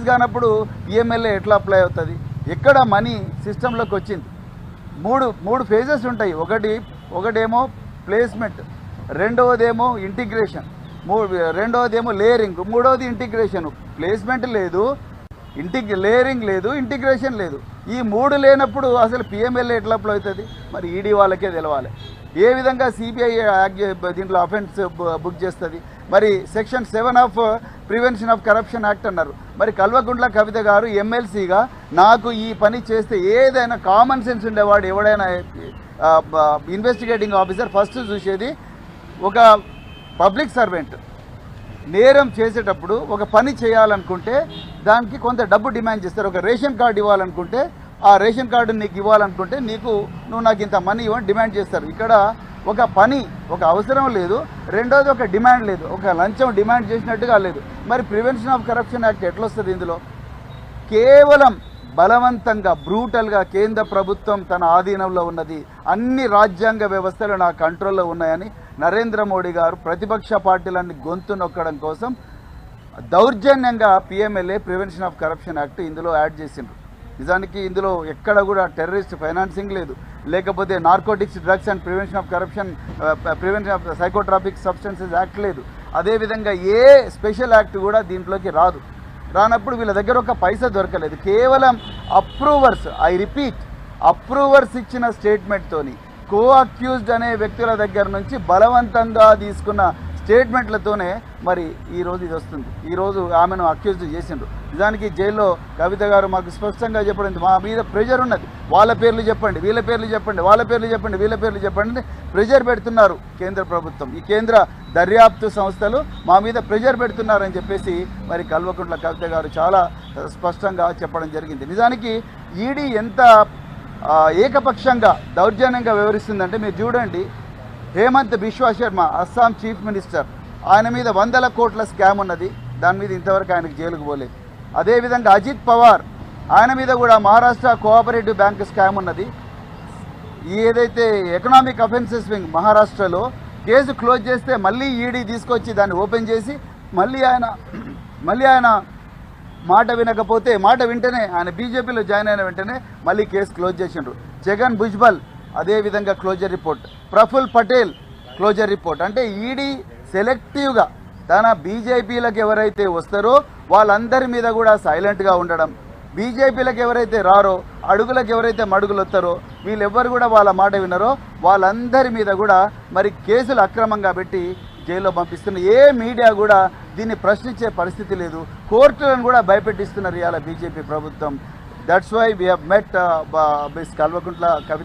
Release కానప్పుడు PMLA ఎట్లా apply అవుతుంది? ఎక్కడ మనీ సిస్టంలోకి వచ్చింది? మూడు మూడు ఫేజెస్ ఉంటాయి. ఒకటి ఒకటేమో ప్లేస్మెంట్ రెండవదేమో ఇంటిగ్రేషన్ మూ రెండవదేమో లేయరింగ్ మూడవది ఇంటిగ్రేషన్ ప్లేస్మెంట్ లేదు ఇంటిగ్ లేయరింగ్ లేదు ఇంటిగ్రేషన్ లేదు. ఈ మూడు లేనప్పుడు అసలు పిఎంఎల్ఏ ఎట్లా అప్లై అవుతుంది? మరి ఈడీ వాళ్ళకే తెలవాలి. ఏ విధంగా సిబిఐ దీంట్లో అఫెన్స్ బుక్ చేస్తుంది? మరి section seven of prevention of corruption act అన్నారు. మరి కల్వగుండ్ల కవిత గారు ఎమ్మెల్సీగా నాకు ఈ పని చేస్తే ఏదైనా కామన్ సెన్స్ ఉండేవాడు ఎవడైనా ఇన్వెస్టిగేటింగ్ ఆఫీసర్ ఫస్ట్ చూసేది ఒక పబ్లిక్ సర్వెంట్. నేరం చేసేటప్పుడు ఒక పని చేయాలనుకుంటే దానికి కొంత డబ్బు డిమాండ్ చేస్తారు. ఒక రేషన్ కార్డు ఇవ్వాలనుకుంటే ఆ రేషన్ కార్డు నీకు ఇవ్వాలనుకుంటే నీకు నువ్వు నాకు ఇంత మనీ ఇవ్వని డిమాండ్ చేస్తారు. ఇక్కడ ఒక పని ఒక అవసరం లేదు. రెండోది ఒక డిమాండ్ లేదు. ఒక లంచం డిమాండ్ చేసినట్టుగా లేదు. మరి ప్రివెన్షన్ ఆఫ్ కరప్షన్ యాక్ట్ ఎట్లొస్తుంది ఇందులో? కేవలం బలవంతంగా బ్రూటల్గా కేంద్ర ప్రభుత్వం తన ఆధీనంలో ఉన్నది. అన్ని రాజ్యాంగ వ్యవస్థలు నా కంట్రోల్లో ఉన్నాయని నరేంద్ర మోడీ గారు ప్రతిపక్ష పార్టీలన్నీ గొంతు నొక్కడం కోసం దౌర్జన్యంగా PMLA prevention of corruption act ఇందులో యాడ్ చేసిండ్రు. నిజానికి ఇందులో ఎక్కడ కూడా టెర్రరిస్ట్ ఫైనాన్సింగ్ లేదు. లేకపోతే narcotics drugs and prevention of corruption prevention of psychotropic substances act లేదు. అదేవిధంగా ఏ స్పెషల్ యాక్ట్ కూడా దీంట్లోకి రాదు. రానప్పుడు వీళ్ళ దగ్గర ఒక పైసా దొరకలేదు. కేవలం అప్రూవర్స్ ఐ రిపీట్ అప్రూవర్స్ ఇచ్చిన స్టేట్మెంట్తోని కో అక్యూజ్డ్ అనే వ్యక్తుల దగ్గర నుంచి బలవంతంగా తీసుకున్న స్టేట్మెంట్లతోనే మరి ఈరోజు ఇది వస్తుంది. ఈరోజు ఆమెను అక్యూజ్డ్ చేసిండ్రు. నిజానికి జైల్లో కవిత గారు మాకు స్పష్టంగా చెప్పండి మా మీద ప్రెజర్ ఉన్నది. వాళ్ళ పేర్లు చెప్పండి వీళ్ళ పేర్లు చెప్పండి వాళ్ళ పేర్లు చెప్పండి వీళ్ళ పేర్లు చెప్పండి ప్రెజర్ పెడుతున్నారు కేంద్ర ప్రభుత్వం. ఈ కేంద్ర దర్యాప్తు సంస్థలు మా మీద ప్రెజర్ పెడుతున్నారని చెప్పేసి మరి కల్వకుంట్ల కవిత గారు చాలా స్పష్టంగా చెప్పడం జరిగింది. నిజానికి ఈడీ ఎంత ఏకపక్షంగా దౌర్జన్యంగా వివరిస్తుందంటే మీరు చూడండి హేమంత్ బిశ్వా శర్మ అస్సాం చీఫ్ మినిస్టర్. ఆయన మీద వందల కోట్ల స్కామ్ ఉన్నది. దాని మీద ఇంతవరకు ఆయనకు జైలుకు పోలేదు. అదేవిధంగా అజిత్ పవార్ ఆయన మీద కూడా మహారాష్ట్ర కోఆపరేటివ్ బ్యాంక్ స్కామ్ ఉన్నది. ఏదైతే ఎకనామిక్ అఫెన్సెస్ వింగ్ మహారాష్ట్రలో కేసు క్లోజ్ చేస్తే మళ్ళీ ఈడీ తీసుకొచ్చి దాన్ని ఓపెన్ చేసి మళ్ళీ ఆయన మళ్ళీ ఆయన మాట వినకపోతే మాట వింటేనే ఆయన బీజేపీలో జాయిన్ అయిన వెంటనే మళ్ళీ కేసు క్లోజ్ చేసిండ్రు. జగన్ భుజ్బల్ అదేవిధంగా closure report. Praful Patel closure report. అంటే ఈడీ సెలెక్టివ్గా తన బీజేపీలకు ఎవరైతే వస్తారో వాళ్ళందరి మీద కూడా సైలెంట్గా ఉండడం. బీజేపీలకు ఎవరైతే రారో అడుగులకు ఎవరైతే మడుగులు వస్తారో వీళ్ళెవ్వరు కూడా వాళ్ళ మాట వినరో వాళ్ళందరి మీద కూడా మరి కేసులు అక్రమంగా పెట్టి జైల్లో పంపిస్తున్న ఏ మీడియా కూడా దీన్ని ప్రశ్నించే పరిస్థితి లేదు. కోర్టులను కూడా భయపెట్టిస్తున్నారు ఇవాళ బీజేపీ ప్రభుత్వం. That's why we had met Kalvakuntla Kavitha